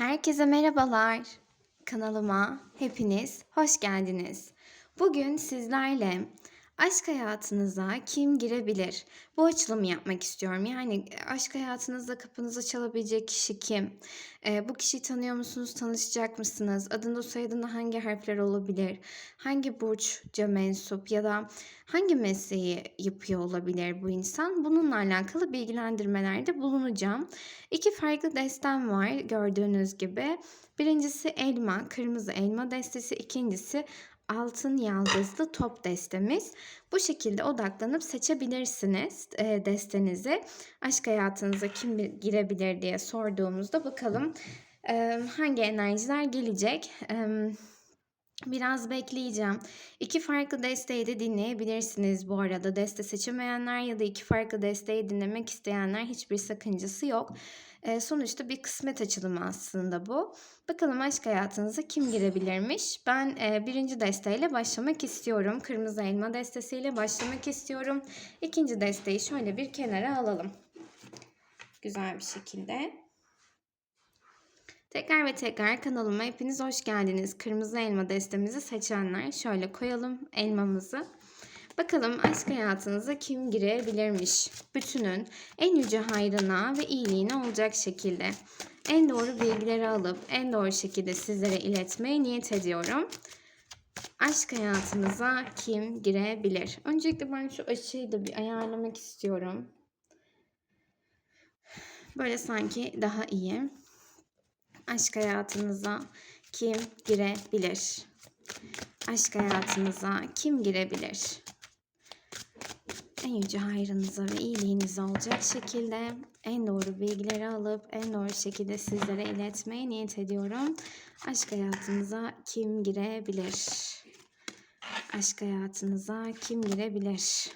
Herkese merhabalar. Kanalıma hepiniz hoş geldiniz. Bugün sizlerle aşk hayatınıza kim girebilir? Bu açılımı yapmak istiyorum. Yani aşk hayatınızda kapınızı çalabilecek kişi kim? Ee, bu kişiyi tanıyor musunuz? Tanışacak mısınız? Adında soyadında hangi harfler olabilir? Hangi burçca mensup ya da hangi mesleği yapıyor olabilir bu insan? Bununla alakalı bilgilendirmelerde bulunacağım. İki farklı destem var gördüğünüz gibi. Birincisi elma, kırmızı elma destesi. İkincisi altın yaldızlı top destemiz. Bu şekilde odaklanıp seçebilirsiniz e, destenizi. Aşk hayatınıza kim girebilir diye sorduğumuzda bakalım e, hangi enerjiler gelecek. E, Biraz bekleyeceğim. İki farklı desteği de dinleyebilirsiniz bu arada. Deste seçemeyenler ya da iki farklı desteği dinlemek isteyenler hiçbir sakıncası yok. Ee, sonuçta bir kısmet açılımı aslında bu. Bakalım aşk hayatınıza kim girebilirmiş? Ben e, birinci desteğiyle başlamak istiyorum. Kırmızı elma destesiyle başlamak istiyorum. İkinci desteği şöyle bir kenara alalım. Güzel bir şekilde. Tekrar ve tekrar kanalıma hepiniz hoş geldiniz. Kırmızı elma destemizi seçenler şöyle koyalım elmamızı. Bakalım aşk hayatınıza kim girebilirmiş? Bütünün en yüce hayrına ve iyiliğine olacak şekilde. En doğru bilgileri alıp en doğru şekilde sizlere iletmeye niyet ediyorum. Aşk hayatınıza kim girebilir? Öncelikle ben şu açıyı da bir ayarlamak istiyorum. Böyle sanki daha iyi. Aşk hayatınıza kim girebilir? Aşk hayatınıza kim girebilir? En yüce hayrınıza ve iyiliğinize olacak şekilde en doğru bilgileri alıp en doğru şekilde sizlere iletmeye niyet ediyorum. Aşk hayatınıza kim girebilir? Aşk hayatınıza kim girebilir?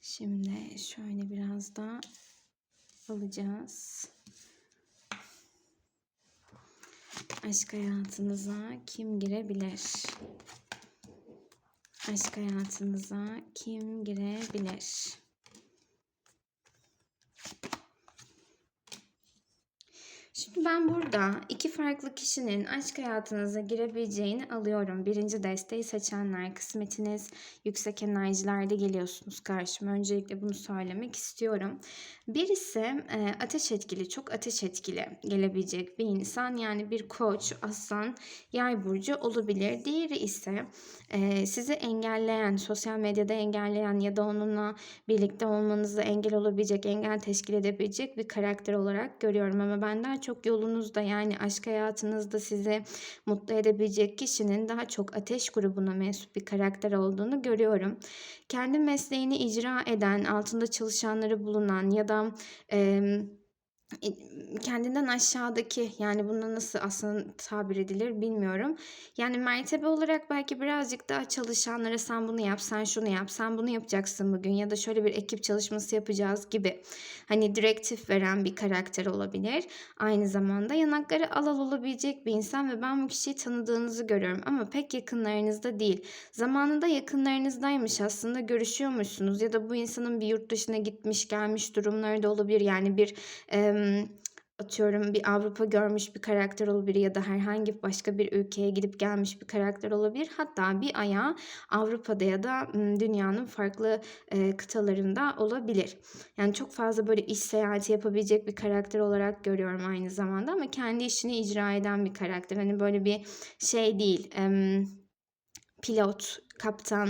Şimdi şöyle biraz da alacağız. Aşk hayatınıza kim girebilir? Aşk hayatınıza kim girebilir? Şimdi ben burada iki farklı kişinin aşk hayatınıza girebileceğini alıyorum. Birinci desteği seçenler, kısmetiniz yüksek enerjilerde geliyorsunuz karşıma. Öncelikle bunu söylemek istiyorum. Birisi e, ateş etkili, çok ateş etkili gelebilecek bir insan. Yani bir koç, aslan, yay burcu olabilir. Diğeri ise e, sizi engelleyen, sosyal medyada engelleyen ya da onunla birlikte olmanızı engel olabilecek, engel teşkil edebilecek bir karakter olarak görüyorum. Ama ben daha çok yolunuzda yani aşk hayatınızda sizi mutlu edebilecek kişinin daha çok ateş grubuna mensup bir karakter olduğunu görüyorum. Kendi mesleğini icra eden, altında çalışanları bulunan ya da e, kendinden aşağıdaki yani buna nasıl aslında tabir edilir bilmiyorum. Yani mertebe olarak belki birazcık daha çalışanlara sen bunu yap, sen şunu yap, sen bunu yapacaksın bugün ya da şöyle bir ekip çalışması yapacağız gibi. Hani direktif veren bir karakter olabilir. Aynı zamanda yanakları alal olabilecek bir insan ve ben bu kişiyi tanıdığınızı görüyorum ama pek yakınlarınızda değil. Zamanında yakınlarınızdaymış aslında görüşüyormuşsunuz ya da bu insanın bir yurt dışına gitmiş gelmiş durumları da olabilir. Yani bir e, atıyorum bir Avrupa görmüş bir karakter olabilir ya da herhangi başka bir ülkeye gidip gelmiş bir karakter olabilir. Hatta bir ayağı Avrupa'da ya da dünyanın farklı kıtalarında olabilir. Yani çok fazla böyle iş seyahati yapabilecek bir karakter olarak görüyorum aynı zamanda ama kendi işini icra eden bir karakter. Hani böyle bir şey değil. Pilot, kaptan,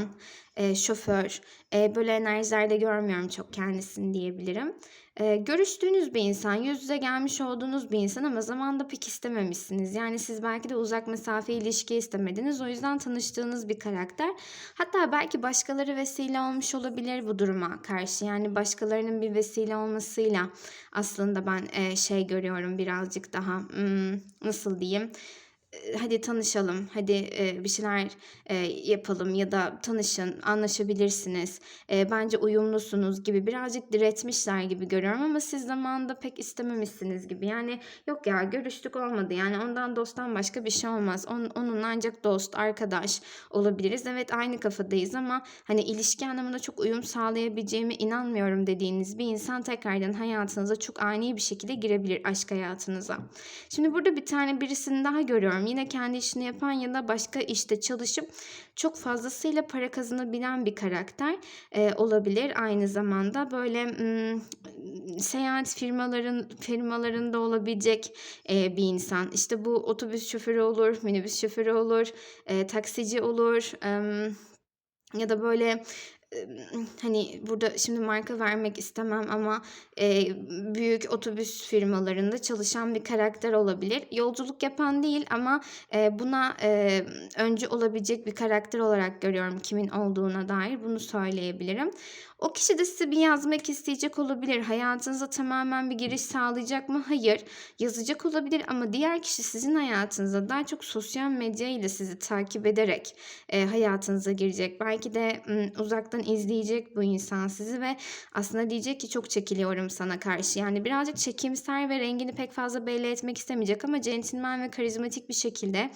e, şoför e, böyle enerjilerde görmüyorum çok kendisini diyebilirim. E, görüştüğünüz bir insan, yüz yüze gelmiş olduğunuz bir insan ama zamanda pek istememişsiniz. Yani siz belki de uzak mesafe ilişki istemediniz. O yüzden tanıştığınız bir karakter. Hatta belki başkaları vesile olmuş olabilir bu duruma karşı. Yani başkalarının bir vesile olmasıyla aslında ben e, şey görüyorum birazcık daha hmm, nasıl diyeyim hadi tanışalım, hadi, eee, bir şeyler, eee, yapalım ya da tanışın, anlaşabilirsiniz, eee, bence uyumlusunuz gibi birazcık diretmişler gibi görüyorum ama siz zamanında pek istememişsiniz gibi. Yani, yok ya görüştük olmadı, yani ondan dosttan başka bir şey olmaz. On onunla ancak dost, arkadaş olabiliriz. Evet, aynı kafadayız ama, hani, ilişki anlamında çok uyum sağlayabileceğime inanmıyorum dediğiniz bir insan tekrardan hayatınıza çok ani bir şekilde girebilir, aşk hayatınıza. Şimdi burada bir tane birisini daha görüyorum. Yine kendi işini yapan ya da başka işte çalışıp çok fazlasıyla para kazanabilen bir karakter, eee, olabilir aynı zamanda. Böyle, ımm, seyahat firmaların firmalarında olabilecek, eee, bir insan. İşte, bu otobüs şoförü olur, minibüs şoförü olur, eee, taksici olur, emm, ya da böyle, hani, burada şimdi marka vermek istemem ama, eee, büyük otobüs firmalarında çalışan bir karakter olabilir. Yolculuk yapan değil ama, eee, buna, eee, öncü olabilecek bir karakter olarak görüyorum kimin olduğuna dair, bunu söyleyebilirim. O kişi de size bir yazmak isteyecek olabilir. Hayatınıza tamamen bir giriş sağlayacak mı? Hayır. Yazacak olabilir ama diğer kişi sizin hayatınıza daha çok sosyal medya ile sizi takip ederek, eee, hayatınıza girecek. Belki de, ımm, uzaktan izleyecek bu insan sizi ve aslında diyecek ki çok çekiliyorum sana karşı. Yani birazcık çekimser ve rengini pek fazla belli etmek istemeyecek ama centilmen ve karizmatik bir şekilde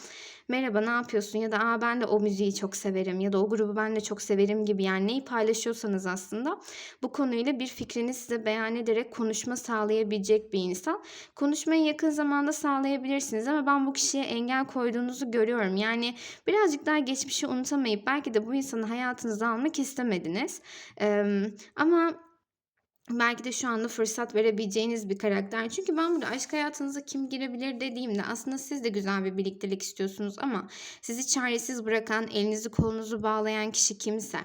merhaba ne yapıyorsun ya da a ben de o müziği çok severim ya da o grubu ben de çok severim gibi yani neyi paylaşıyorsanız aslında bu konuyla bir fikrini size beyan ederek konuşma sağlayabilecek bir insan. Konuşmayı yakın zamanda sağlayabilirsiniz ama ben bu kişiye engel koyduğunuzu görüyorum. Yani birazcık daha geçmişi unutamayıp belki de bu insanı hayatınıza almak istemediniz. Emm, ama belki de şu anda fırsat verebileceğiniz bir karakter. Çünkü ben burada aşk hayatınıza kim girebilir dediğimde aslında siz de güzel bir birliktelik istiyorsunuz ama sizi çaresiz bırakan, elinizi kolunuzu bağlayan kişi kimse,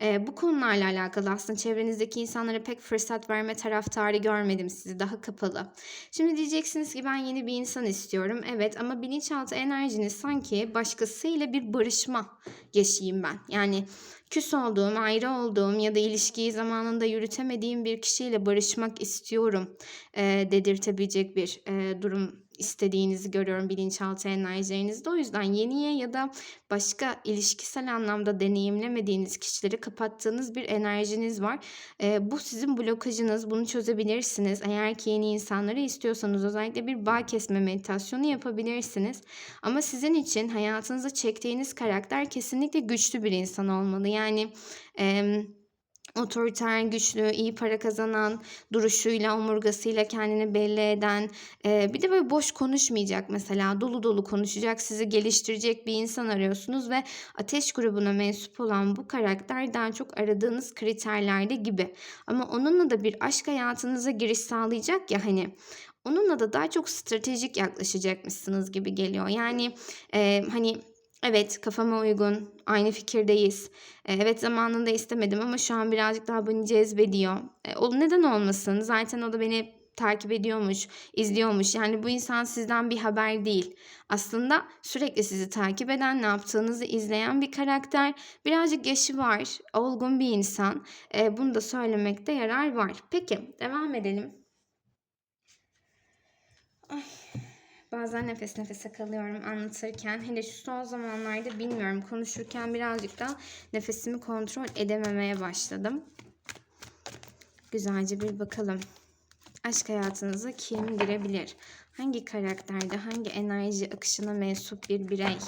eee, bu konularla alakalı aslında çevrenizdeki insanlara pek fırsat verme taraftarı görmedim sizi, daha kapalı. Şimdi diyeceksiniz ki ben yeni bir insan istiyorum. Evet ama bilinçaltı enerjiniz sanki başkasıyla bir barışma yaşayayım ben. Yani küs olduğum, ayrı olduğum ya da ilişkiyi zamanında yürütemediğim bir kişiyle barışmak istiyorum, eee, dedirtebilecek bir, eee, durum istediğinizi görüyorum bilinçaltı enerjilerinizde. O yüzden yeniye ya da başka ilişkisel anlamda deneyimlemediğiniz kişileri kapattığınız bir enerjiniz var. Eee, bu sizin blokajınız. Bunu çözebilirsiniz. Eğer ki yeni insanları istiyorsanız özellikle bir bağ kesme meditasyonu yapabilirsiniz. Ama sizin için hayatınıza çektiğiniz karakter kesinlikle güçlü bir insan olmalı. Yani, emm, otoriter, güçlü, iyi para kazanan, duruşuyla, omurgasıyla kendini belli eden, eee, bir de böyle boş konuşmayacak mesela, dolu dolu konuşacak, sizi geliştirecek bir insan arıyorsunuz ve ateş grubuna mensup olan bu karakter daha çok aradığınız kriterlerde gibi. Ama onunla da bir aşk hayatınıza giriş sağlayacak ya hani, onunla da daha çok stratejik yaklaşacakmışsınız gibi geliyor. Yani, eee, hani, evet kafama uygun, aynı fikirdeyiz. Eee, evet zamanında istemedim ama şu an birazcık daha beni cezbediyor. Eee, o neden olmasın? Zaten o da beni takip ediyormuş, izliyormuş. Yani bu insan sizden bir haber değil. Aslında sürekli sizi takip eden, ne yaptığınızı izleyen bir karakter. Birazcık yaşı var, olgun bir insan. Eee, bunu da söylemekte yarar var. Peki, devam edelim. Ay, bazen nefes nefese kalıyorum anlatırken. Hele şu son zamanlarda bilmiyorum konuşurken birazcık da nefesimi kontrol edememeye başladım. Güzelce bir bakalım. Aşk hayatınıza kim girebilir? Hangi karakterde, hangi enerji akışına mensup bir birey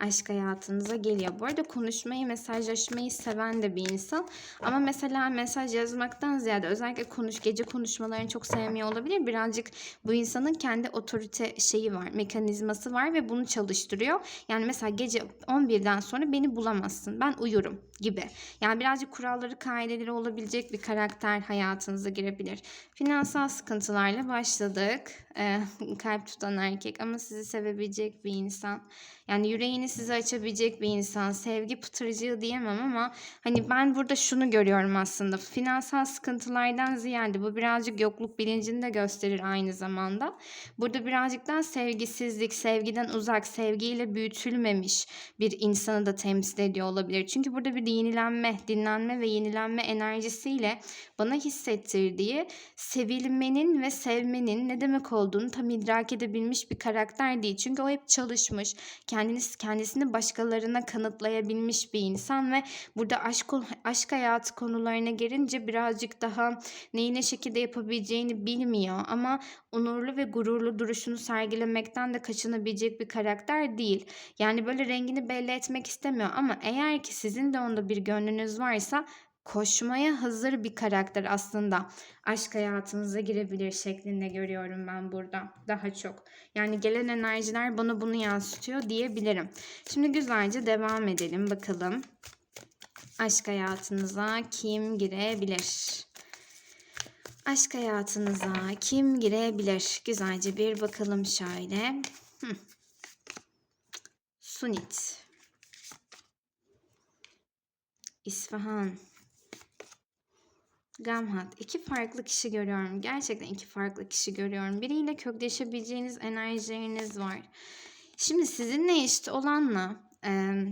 aşk hayatınıza geliyor? Bu arada konuşmayı, mesajlaşmayı seven de bir insan. Ama mesela mesaj yazmaktan ziyade özellikle konuş gece konuşmalarını çok sevmiyor olabilir. Birazcık bu insanın kendi otorite şeyi var, mekanizması var ve bunu çalıştırıyor. Yani mesela gece 11'den sonra beni bulamazsın. Ben uyurum gibi. Yani birazcık kuralları, kaideleri olabilecek bir karakter hayatınıza girebilir. Finansal sıkıntılarla başladık. Eee, kalp tutan erkek ama sizi sevebilecek bir insan. Yani yüreğini sevgisini size açabilecek bir insan. Sevgi pıtırcığı diyemem ama hani ben burada şunu görüyorum aslında. Finansal sıkıntılardan ziyade bu birazcık yokluk bilincini de gösterir aynı zamanda. Burada birazcık daha sevgisizlik, sevgiden uzak, sevgiyle büyütülmemiş bir insanı da temsil ediyor olabilir. Çünkü burada bir yenilenme, dinlenme ve yenilenme enerjisiyle bana hissettirdiği sevilmenin ve sevmenin ne demek olduğunu tam idrak edebilmiş bir karakter değil. Çünkü o hep çalışmış, kendini kendisini başkalarına kanıtlayabilmiş bir insan ve burada aşk aşk hayatı konularına gelince birazcık daha neyi ne şekilde yapabileceğini bilmiyor ama onurlu ve gururlu duruşunu sergilemekten de kaçınabilecek bir karakter değil. Yani böyle rengini belli etmek istemiyor ama eğer ki sizin de onda bir gönlünüz varsa koşmaya hazır bir karakter aslında aşk hayatınıza girebilir şeklinde görüyorum ben burada daha çok. Yani gelen enerjiler bana bunu yansıtıyor diyebilirim. Şimdi güzelce devam edelim bakalım. Aşk hayatınıza kim girebilir? Aşk hayatınıza kim girebilir? Güzelce bir bakalım şöyle. Sunit. İsfahan. Gamhat. İki farklı kişi görüyorum. Gerçekten iki farklı kişi görüyorum. Biriyle kökleşebileceğiniz enerjileriniz var. Şimdi sizinle eşit olanla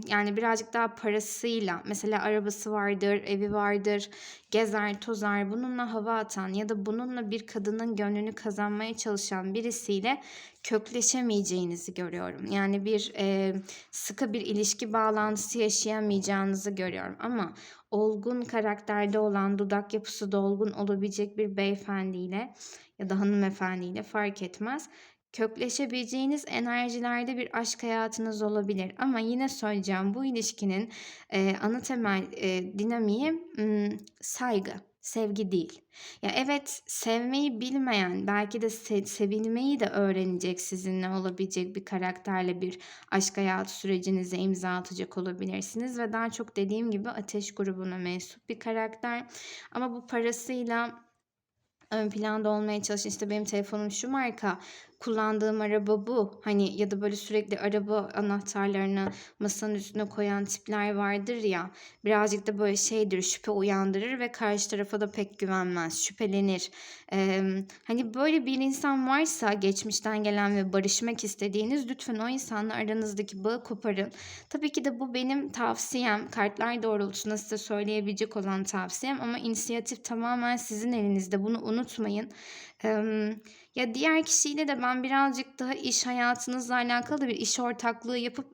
yani birazcık daha parasıyla mesela arabası vardır, evi vardır, gezer, tozar, bununla hava atan ya da bununla bir kadının gönlünü kazanmaya çalışan birisiyle kökleşemeyeceğinizi görüyorum. Yani bir e, sıkı bir ilişki bağlantısı yaşayamayacağınızı görüyorum. Ama olgun karakterde olan, dudak yapısı dolgun olabilecek bir beyefendiyle ya da hanımefendiyle fark etmez kökleşebileceğiniz enerjilerde bir aşk hayatınız olabilir. Ama yine söyleyeceğim bu ilişkinin e, ana temel e, dinamiği m, saygı, sevgi değil. Ya evet sevmeyi bilmeyen, belki de se- sevilmeyi de öğrenecek sizinle olabilecek bir karakterle bir aşk hayatı sürecinize imza atacak olabilirsiniz ve daha çok dediğim gibi ateş grubuna mensup bir karakter. Ama bu parasıyla ön planda olmaya çalışın. İşte benim telefonum şu marka, kullandığım araba bu. Hani ya da böyle sürekli araba anahtarlarını masanın üstüne koyan tipler vardır ya. Birazcık da böyle şeydir şüphe uyandırır ve karşı tarafa da pek güvenmez. Şüphelenir. Ee, hani böyle bir insan varsa geçmişten gelen ve barışmak istediğiniz lütfen o insanla aranızdaki bağı koparın. Tabii ki de bu benim tavsiyem. Kartlar doğrultusunda size söyleyebilecek olan tavsiyem ama inisiyatif tamamen sizin elinizde. Bunu unutmayın. Ya diğer kişiyle de ben birazcık daha iş hayatınızla alakalı bir iş ortaklığı yapıp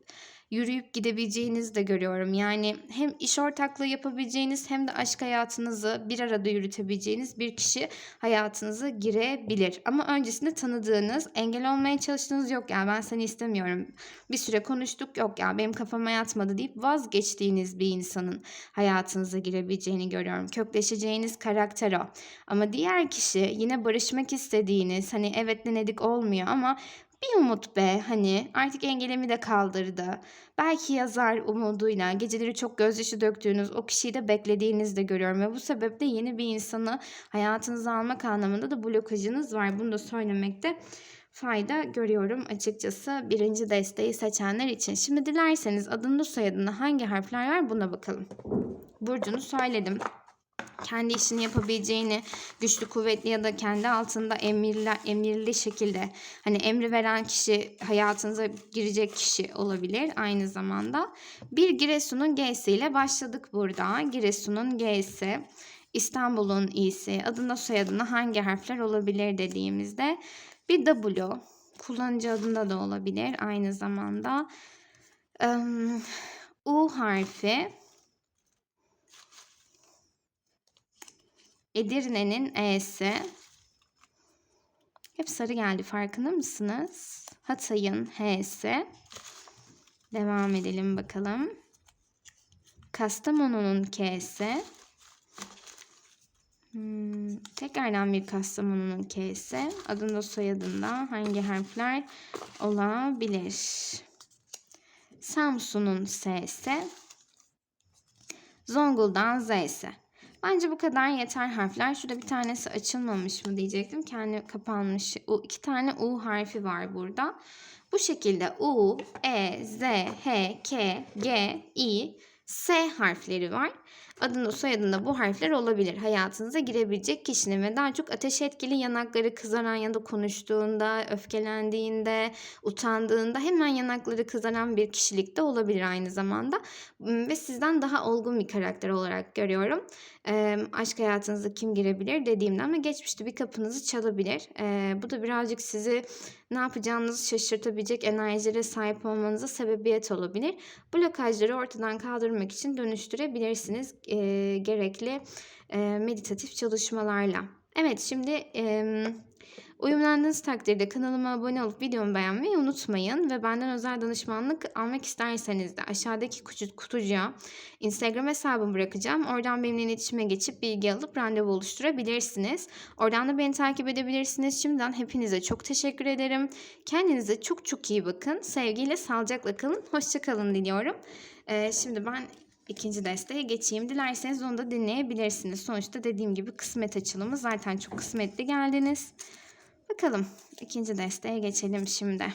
yürüyüp gidebileceğinizi de görüyorum. Yani hem iş ortaklığı yapabileceğiniz hem de aşk hayatınızı bir arada yürütebileceğiniz bir kişi hayatınıza girebilir. Ama öncesinde tanıdığınız, engel olmaya çalıştığınız yok ya ben seni istemiyorum. Bir süre konuştuk yok ya benim kafama yatmadı deyip vazgeçtiğiniz bir insanın hayatınıza girebileceğini görüyorum. Kökleşeceğiniz karakter o. Ama diğer kişi yine barışmak istediğiniz hani evet denedik olmuyor ama bir umut be hani artık engelimi de kaldırdı. Belki yazar umuduyla geceleri çok gözyaşı döktüğünüz o kişiyi de beklediğinizi de görüyorum. Ve bu sebeple yeni bir insanı hayatınıza almak anlamında da blokajınız var. Bunu da söylemekte fayda görüyorum açıkçası birinci desteği seçenler için. Şimdi dilerseniz adında soyadında hangi harfler var buna bakalım. Burcunu söyledim kendi işini yapabileceğini, güçlü, kuvvetli ya da kendi altında emirli, emirli şekilde hani emri veren kişi hayatınıza girecek kişi olabilir aynı zamanda. Bir Giresun'un G'si ile başladık burada. Giresun'un G'si, İstanbul'un İ'si, adında soyadında hangi harfler olabilir dediğimizde bir W, kullanıcı adında da olabilir aynı zamanda. Um, U harfi, Edirne'nin E'si. Hep sarı geldi farkında mısınız? Hatay'ın H'si. Devam edelim bakalım. Kastamonu'nun K'si. Hmm, tekrardan bir Kastamonu'nun K'si. Adında soyadında hangi harfler olabilir? Samsun'un S'si. Zonguldak'ın Z'si. Bence bu kadar yeter harfler. Şurada bir tanesi açılmamış mı diyecektim. Kendi kapanmış. U, iki tane U harfi var burada. Bu şekilde U, E, Z, H, K, G, I, S harfleri var. Adında soyadında bu harfler olabilir. Hayatınıza girebilecek kişinin ve daha çok ateş etkili yanakları kızaran ya da konuştuğunda, öfkelendiğinde, utandığında hemen yanakları kızaran bir kişilikte olabilir aynı zamanda. Ve sizden daha olgun bir karakter olarak görüyorum. E, aşk hayatınıza kim girebilir dediğimde ama geçmişte bir kapınızı çalabilir. E, bu da birazcık sizi ne yapacağınızı şaşırtabilecek enerjilere sahip olmanıza sebebiyet olabilir. Blokajları ortadan kaldırmak için dönüştürebilirsiniz e, gerekli e, meditatif çalışmalarla. Evet şimdi e, uyumlandığınız takdirde kanalıma abone olup videomu beğenmeyi unutmayın. Ve benden özel danışmanlık almak isterseniz de aşağıdaki kutucuğa Instagram hesabımı bırakacağım. Oradan benimle iletişime geçip bilgi alıp randevu oluşturabilirsiniz. Oradan da beni takip edebilirsiniz. Şimdiden hepinize çok teşekkür ederim. Kendinize çok çok iyi bakın. Sevgiyle, sağlıcakla kalın. Hoşçakalın diliyorum. Ee, şimdi ben ikinci desteğe geçeyim. Dilerseniz onu da dinleyebilirsiniz. Sonuçta dediğim gibi kısmet açılımı zaten çok kısmetli geldiniz. Bakalım ikinci desteğe geçelim şimdi.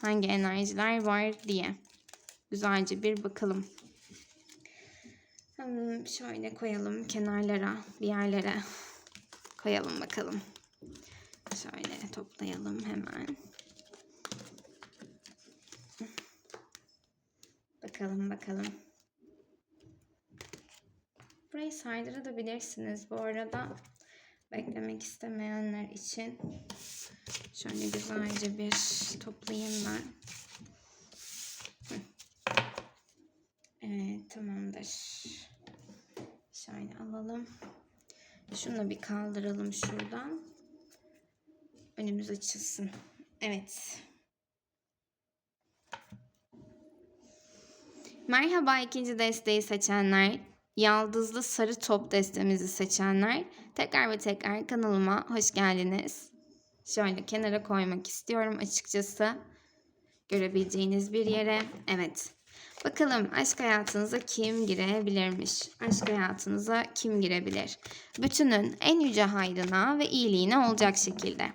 Hangi enerjiler var diye. Güzelce bir bakalım. Hmm, şöyle koyalım kenarlara, bir yerlere koyalım bakalım. Şöyle toplayalım hemen. Bakalım bakalım. Burayı saydırabilirsiniz bu arada. Beklemek istemeyenler için. Şöyle güzelce bir toplayayım ben. Evet tamamdır. Şöyle alalım. Şunu bir kaldıralım şuradan. Önümüz açılsın. Evet. Merhaba ikinci desteği seçenler. Yaldızlı sarı top destemizi seçenler. Tekrar ve tekrar kanalıma hoş geldiniz. Şöyle kenara koymak istiyorum açıkçası. Görebileceğiniz bir yere. Evet. Bakalım aşk hayatınıza kim girebilirmiş? Aşk hayatınıza kim girebilir? Bütünün en yüce hayrına ve iyiliğine olacak şekilde.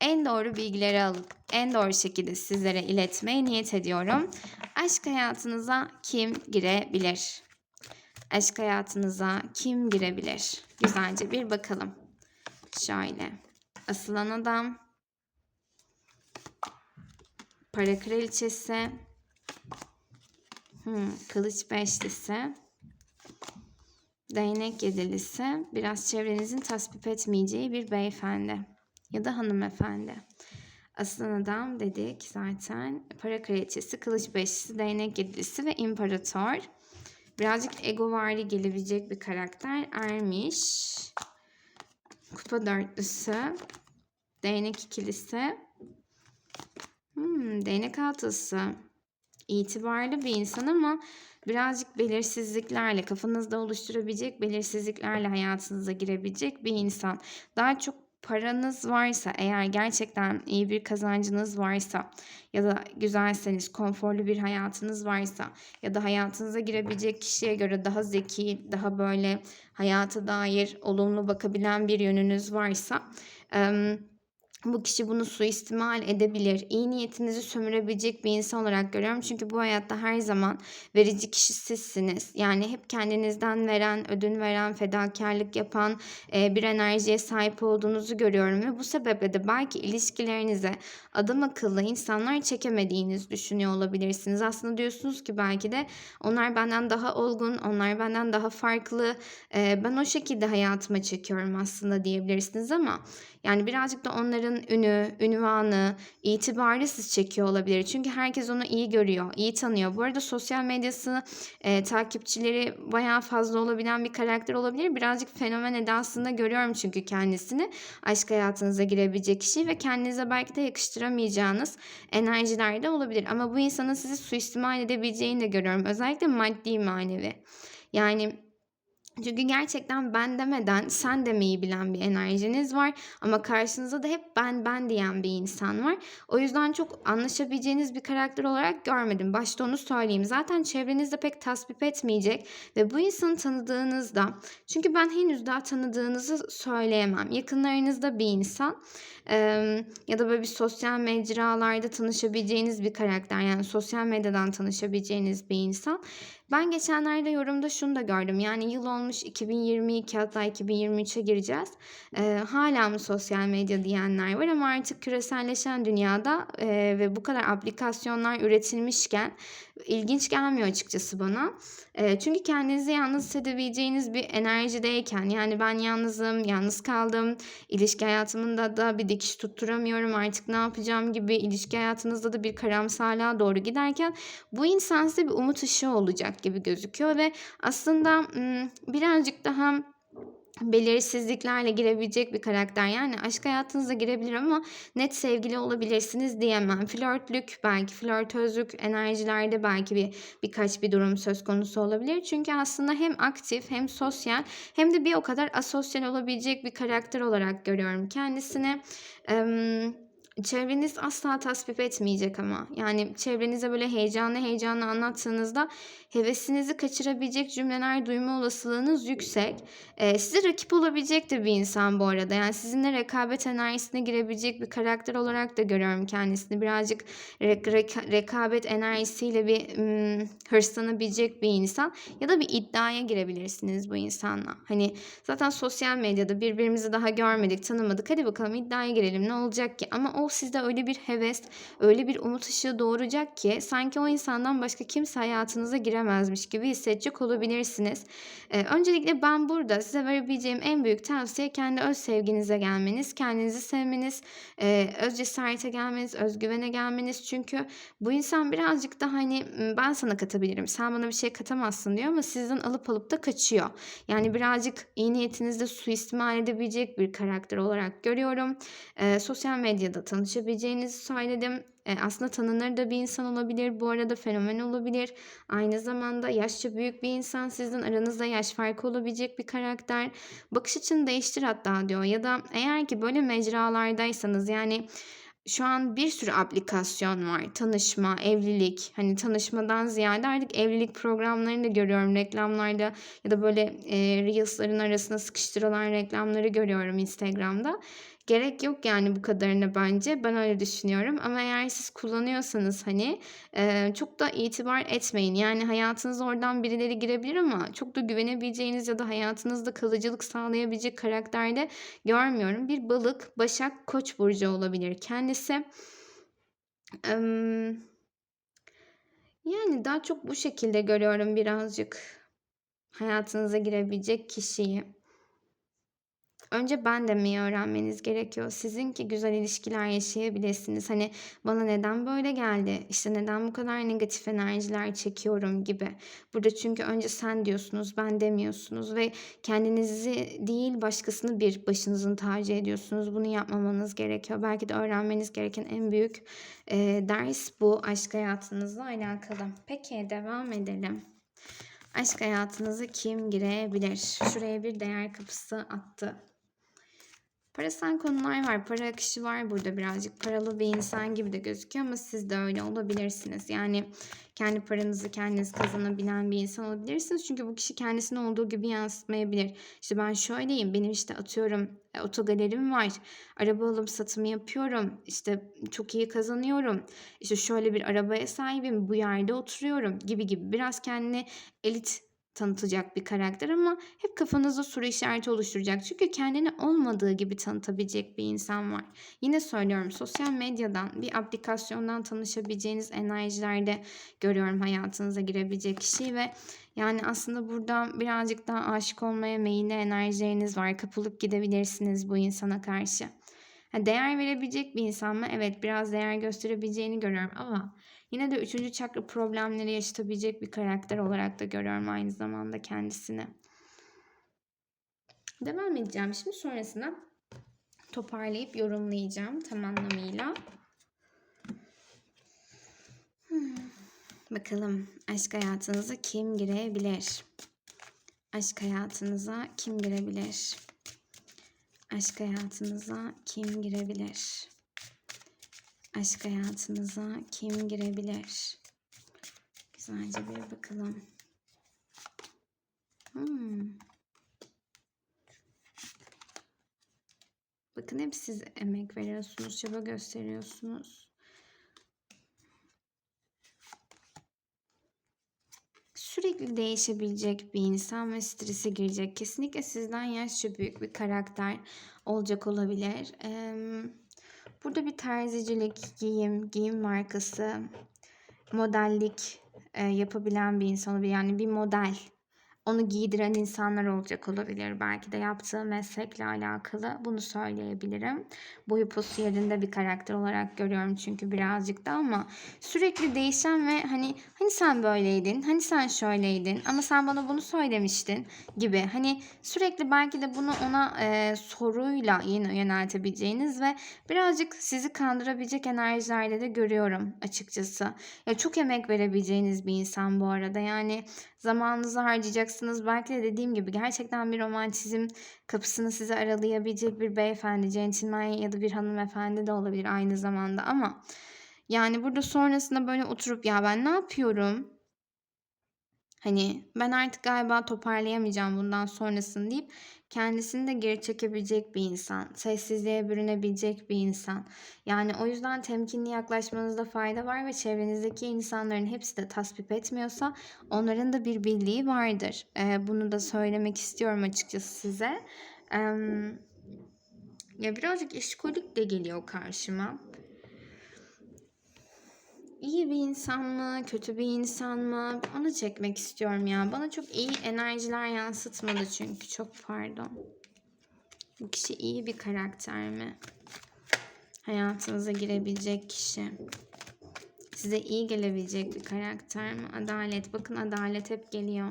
En doğru bilgileri alıp en doğru şekilde sizlere iletmeye niyet ediyorum. Aşk hayatınıza kim girebilir? Aşk hayatınıza kim girebilir? Güzelce bir bakalım. Şöyle. Asılan adam. Para kraliçesi. Hmm, kılıç beşlisi. Değnek yedilisi. Biraz çevrenizin tasvip etmeyeceği bir beyefendi. Ya da hanımefendi. Aslan adam dedik zaten. Para kraliçesi, kılıç beşlisi, değnek yedilisi ve imparator. Birazcık egovari gelebilecek bir karakter. Ermiş. Kupa dörtlüsü. Değnek ikilisi. Hmm, değnek altısı. İtibarlı bir insan ama birazcık belirsizliklerle, kafanızda oluşturabilecek belirsizliklerle hayatınıza girebilecek bir insan. Daha çok paranız varsa eğer gerçekten iyi bir kazancınız varsa ya da güzelseniz konforlu bir hayatınız varsa ya da hayatınıza girebilecek kişiye göre daha zeki, daha böyle hayata dair olumlu bakabilen bir yönünüz varsa bu kişi bunu suistimal edebilir. İyi niyetinizi sömürebilecek bir insan olarak görüyorum. Çünkü bu hayatta her zaman verici kişi sizsiniz. Yani hep kendinizden veren, ödün veren, fedakarlık yapan e, bir enerjiye sahip olduğunuzu görüyorum. Ve bu sebeple de belki ilişkilerinize adam akıllı insanlar çekemediğinizi düşünüyor olabilirsiniz. Aslında diyorsunuz ki belki de onlar benden daha olgun, onlar benden daha farklı. E, ben o şekilde hayatıma çekiyorum aslında diyebilirsiniz ama yani birazcık da onların ünü, ünvanı, itibarı siz çekiyor olabilir. Çünkü herkes onu iyi görüyor, iyi tanıyor. Bu arada sosyal medyası e, takipçileri bayağı fazla olabilen bir karakter olabilir. Birazcık fenomen edasında görüyorum çünkü kendisini. Aşk hayatınıza girebilecek kişi ve kendinize belki de yakıştıramayacağınız enerjiler de olabilir. Ama bu insanın sizi suistimal edebileceğini de görüyorum. Özellikle maddi manevi. Yani Çünkü gerçekten ben demeden sen demeyi bilen bir enerjiniz var ama karşınızda da hep ben ben diyen bir insan var. O yüzden çok anlaşabileceğiniz bir karakter olarak görmedim. Başta onu söyleyeyim. Zaten çevrenizde pek tasvip etmeyecek ve bu insanı tanıdığınızda çünkü ben henüz daha tanıdığınızı söyleyemem. Yakınlarınızda bir insan ya da böyle bir sosyal mecralarda tanışabileceğiniz bir karakter yani sosyal medyadan tanışabileceğiniz bir insan. Ben geçenlerde yorumda şunu da gördüm. Yani yıl olmuş 2022 hatta 2023'e gireceğiz. Ee, hala mı sosyal medya diyenler var ama artık küreselleşen dünyada e, ve bu kadar aplikasyonlar üretilmişken ilginç gelmiyor açıkçası bana. E, çünkü kendinizi yalnız hissedebileceğiniz bir enerjideyken yani ben yalnızım, yalnız kaldım, ilişki hayatımında da bir dikiş tutturamıyorum artık ne yapacağım gibi ilişki hayatınızda da bir karamsarlığa doğru giderken bu insan size bir umut ışığı olacak gibi gözüküyor ve aslında birazcık daha belirsizliklerle girebilecek bir karakter. Yani aşk hayatınıza girebilir ama net sevgili olabilirsiniz diyemem. Flörtlük belki flörtözlük enerjilerde belki bir birkaç bir durum söz konusu olabilir. Çünkü aslında hem aktif hem sosyal hem de bir o kadar asosyal olabilecek bir karakter olarak görüyorum kendisini. Eee Çevreniz asla tasvip etmeyecek ama. Yani çevrenize böyle heyecanlı heyecanlı anlattığınızda hevesinizi kaçırabilecek cümleler duyma olasılığınız yüksek. Ee, size rakip olabilecek de bir insan bu arada. Yani sizinle rekabet enerjisine girebilecek bir karakter olarak da görüyorum kendisini. Birazcık re- re- rekabet enerjisiyle bir ım, hırslanabilecek bir insan. Ya da bir iddiaya girebilirsiniz bu insanla. Hani zaten sosyal medyada birbirimizi daha görmedik, tanımadık. Hadi bakalım iddiaya girelim ne olacak ki? Ama o sizde öyle bir heves, öyle bir umut ışığı doğuracak ki sanki o insandan başka kimse hayatınıza giremezmiş gibi hissedecek olabilirsiniz. Ee, öncelikle ben burada size verebileceğim en büyük tavsiye kendi öz sevginize gelmeniz, kendinizi sevmeniz, e, öz cesarete gelmeniz, özgüvene gelmeniz. Çünkü bu insan birazcık da hani ben sana katabilirim, sen bana bir şey katamazsın diyor ama sizden alıp alıp da kaçıyor. Yani birazcık iyi niyetinizde suistimal edebilecek bir karakter olarak görüyorum. E, sosyal medyada tanışabileceğinizi söyledim. E, aslında tanınır da bir insan olabilir. Bu arada fenomen olabilir. Aynı zamanda yaşça büyük bir insan. Sizin aranızda yaş farkı olabilecek bir karakter. Bakış açını değiştir hatta diyor. Ya da eğer ki böyle mecralardaysanız yani şu an bir sürü aplikasyon var. Tanışma, evlilik. Hani tanışmadan ziyade artık evlilik programlarını da görüyorum reklamlarda ya da böyle e, Reels'ların arasına sıkıştırılan reklamları görüyorum Instagram'da. Gerek yok yani bu kadarına bence. Ben öyle düşünüyorum. Ama eğer siz kullanıyorsanız hani e, çok da itibar etmeyin. Yani hayatınıza oradan birileri girebilir ama çok da güvenebileceğiniz ya da hayatınızda kalıcılık sağlayabilecek karakterde görmüyorum. Bir balık, başak, koç burcu olabilir kendisi. yani daha çok bu şekilde görüyorum birazcık hayatınıza girebilecek kişiyi. Önce ben demeyi öğrenmeniz gerekiyor. Sizin ki güzel ilişkiler yaşayabilirsiniz. Hani bana neden böyle geldi? İşte neden bu kadar negatif enerjiler çekiyorum gibi. Burada çünkü önce sen diyorsunuz, ben demiyorsunuz ve kendinizi değil başkasını bir başınızın tacı ediyorsunuz. Bunu yapmamanız gerekiyor. Belki de öğrenmeniz gereken en büyük e, ders bu aşk hayatınızla alakalı. Peki devam edelim. Aşk hayatınıza kim girebilir? Şuraya bir değer kapısı attı. Parasal konular var. Para akışı var burada birazcık. Paralı bir insan gibi de gözüküyor ama siz de öyle olabilirsiniz. Yani kendi paranızı kendiniz kazanabilen bir insan olabilirsiniz. Çünkü bu kişi kendisini olduğu gibi yansıtmayabilir. İşte ben şöyleyim. Benim işte atıyorum e, otogalerim var. Araba alım satımı yapıyorum. İşte çok iyi kazanıyorum. İşte şöyle bir arabaya sahibim. Bu yerde oturuyorum gibi gibi. Biraz kendini elit tanıtacak bir karakter ama hep kafanızda soru işareti oluşturacak. Çünkü kendini olmadığı gibi tanıtabilecek bir insan var. Yine söylüyorum sosyal medyadan bir aplikasyondan tanışabileceğiniz enerjilerde görüyorum hayatınıza girebilecek kişiyi ve yani aslında burada birazcık daha aşık olmaya meyilli enerjileriniz var. Kapılıp gidebilirsiniz bu insana karşı. değer verebilecek bir insan mı? Evet biraz değer gösterebileceğini görüyorum ama Yine de üçüncü çakra problemleri yaşatabilecek bir karakter olarak da görüyorum aynı zamanda kendisini. Devam edeceğim şimdi sonrasında toparlayıp yorumlayacağım tam anlamıyla. Hmm. Bakalım aşk hayatınıza kim girebilir? Aşk hayatınıza kim girebilir? Aşk hayatınıza kim girebilir? Aşk hayatınıza kim girebilir? Güzelce bir bakalım. Hmm. Bakın hep siz emek veriyorsunuz, çaba gösteriyorsunuz. Sürekli değişebilecek bir insan ve strese girecek. Kesinlikle sizden yaşça büyük bir karakter olacak olabilir. Eee, burada bir terzicilik, giyim, giyim markası, modellik e, yapabilen bir insan olabilir. Yani bir model onu giydiren insanlar olacak olabilir. Belki de yaptığı meslekle alakalı bunu söyleyebilirim. Boyu posu yerinde bir karakter olarak görüyorum çünkü birazcık da ama sürekli değişen ve hani hani sen böyleydin, hani sen şöyleydin ama sen bana bunu söylemiştin gibi. Hani sürekli belki de bunu ona e, soruyla yöneltebileceğiniz ve birazcık sizi kandırabilecek enerjilerde de görüyorum açıkçası. Ya çok emek verebileceğiniz bir insan bu arada. Yani zamanınızı harcayacaksınız. Belki de dediğim gibi gerçekten bir romantizm kapısını size aralayabilecek bir beyefendi, centilmen ya da bir hanımefendi de olabilir aynı zamanda ama yani burada sonrasında böyle oturup ya ben ne yapıyorum? Hani ben artık galiba toparlayamayacağım bundan sonrasını deyip kendisini de geri çekebilecek bir insan, sessizliğe bürünebilecek bir insan. Yani o yüzden temkinli yaklaşmanızda fayda var ve çevrenizdeki insanların hepsi de tasvip etmiyorsa onların da bir bildiği vardır. Ee, bunu da söylemek istiyorum açıkçası size. Ee, ya birazcık işkolik de geliyor karşıma. İyi bir insan mı, kötü bir insan mı? Onu çekmek istiyorum ya. Bana çok iyi enerjiler yansıtmadı çünkü. Çok pardon. Bu kişi iyi bir karakter mi? Hayatınıza girebilecek kişi. Size iyi gelebilecek bir karakter mi? Adalet. Bakın adalet hep geliyor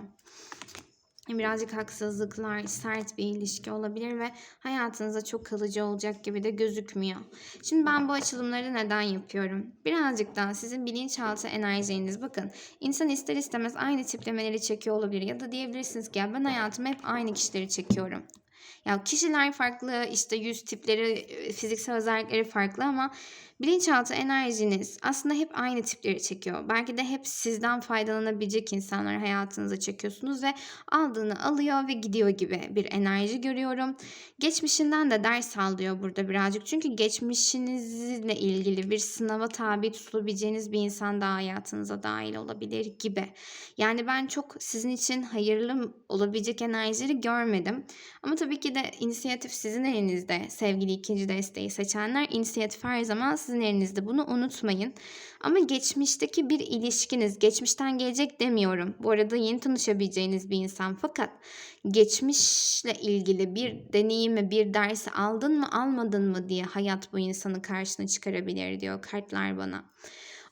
birazcık haksızlıklar, sert bir ilişki olabilir ve hayatınıza çok kalıcı olacak gibi de gözükmüyor. Şimdi ben bu açılımları neden yapıyorum? Birazcık daha sizin bilinçaltı enerjiniz bakın. insan ister istemez aynı tiplemeleri çekiyor olabilir ya da diyebilirsiniz ki ya ben hayatıma hep aynı kişileri çekiyorum. Ya kişiler farklı, işte yüz tipleri, fiziksel özellikleri farklı ama bilinçaltı enerjiniz aslında hep aynı tipleri çekiyor. Belki de hep sizden faydalanabilecek insanları hayatınıza çekiyorsunuz ve aldığını alıyor ve gidiyor gibi bir enerji görüyorum. Geçmişinden de ders alıyor burada birazcık. Çünkü geçmişinizle ilgili bir sınava tabi tutulabileceğiniz bir insan daha hayatınıza dahil olabilir gibi. Yani ben çok sizin için hayırlı olabilecek enerjileri görmedim. Ama tabii ki de inisiyatif sizin elinizde sevgili ikinci desteği seçenler. inisiyatif her zaman sizin elinizde. Bunu unutmayın. Ama geçmişteki bir ilişkiniz, geçmişten gelecek demiyorum. Bu arada yeni tanışabileceğiniz bir insan. Fakat geçmişle ilgili bir deneyimi, bir dersi aldın mı, almadın mı diye hayat bu insanı karşına çıkarabilir diyor kartlar bana.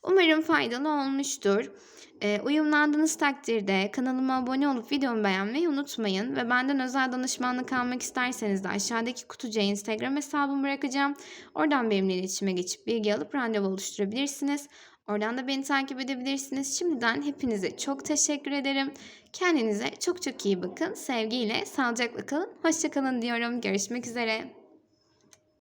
Umarım faydalı olmuştur. E, uyumlandığınız takdirde kanalıma abone olup videomu beğenmeyi unutmayın. Ve benden özel danışmanlık almak isterseniz de aşağıdaki kutucuya Instagram hesabımı bırakacağım. Oradan benimle iletişime geçip bilgi alıp randevu oluşturabilirsiniz. Oradan da beni takip edebilirsiniz. Şimdiden hepinize çok teşekkür ederim. Kendinize çok çok iyi bakın. Sevgiyle, sağlıcakla kalın. Hoşçakalın diyorum. Görüşmek üzere.